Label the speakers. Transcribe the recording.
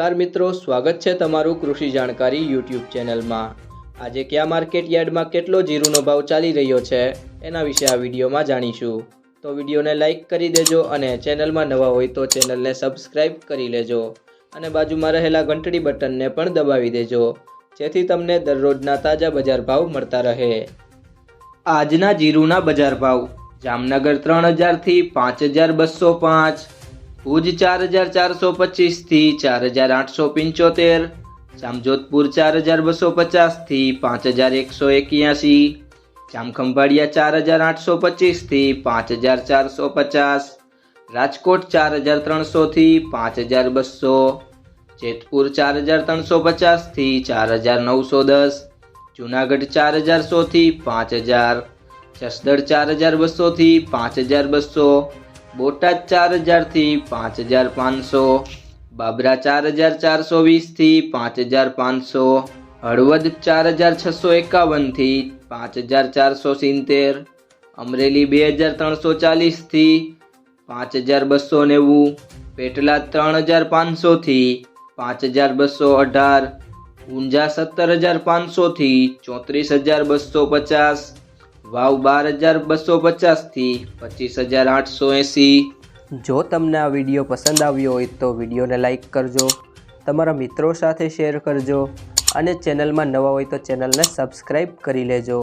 Speaker 1: નમસ્કાર મિત્રો, સ્વાગત છે તમારું કૃષિ જાણકારી યુટ્યુબ ચેનલમાં. આજે કયા માર્કેટ યાર્ડમાં કેટલો જીરુનો ભાવ ચાલી રહ્યો છે એના વિશે આ વિડીયોમાં જાણીશું. તો વિડીયોને લાઇક કરી દેજો અને ચેનલમાં નવા હોય તો ચેનલને સબસ્ક્રાઇબ કરી લેજો અને બાજુમાં રહેલા ઘંટડી બટનને પણ દબાવી દેજો, જેથી તમને દરરોજના તાજા બજાર ભાવ મળતા રહે. આજના જીરુના બજાર ભાવ જામનગર ત્રણ હજારથી પાંચ હજાર બસો પાંચ ભુજ ચાર હજાર ચારસો પચીસથી ચાર હજાર આઠસો પંચોતેર, જામજોધપુર ચાર હજાર બસો પચાસથી પાંચ હજાર એકસો એક્યાસી, જામખંભાળિયા ચાર હજાર આઠસો પચીસથી પાંચ હજાર ચારસો પચાસ, રાજકોટ ચાર હજાર ત્રણસોથી પાંચ હજાર બસો, જેતપુર ચાર હજાર ત્રણસો પચાસથી ચાર હજાર નવસો દસ, જુનાગઢ ચાર હજાર સોથી પાંચ હજાર, જસદણ ચાર હજાર બસોથી પાંચ હજાર બસો બોટાદ ચાર હજારથી પાંચ હજાર પાંચસો, બાબરા ચાર હજાર ચારસો વીસથી પાંચ હજાર પાંચસો, હળવદ ચાર હજાર છસો એકાવનથી પાંચ હજાર ચારસો સિત્તેર, અમરેલી બે હજાર ત્રણસો ચાલીસથી પાંચ હજાર બસો નેવું પેટલાદ ત્રણ હજાર પાંચસોથી પાંચ હજાર બસો અઢાર, ઊંઝા સત્તર હજાર પાંચસોથી ચોત્રીસ હજાર બસો પચાસ વાવ બાર હજાર બસો પચાસથી પચીસ હજાર આઠસો એંસી. જો તમને આ વીડિયો પસંદ આવ્યો હોય તો વિડીયોને લાઇક કરજો, તમારા મિત્રો સાથે શેર કરજો અને ચેનલમાં નવા હોય તો ચેનલને સબસ્ક્રાઈબ કરી લેજો.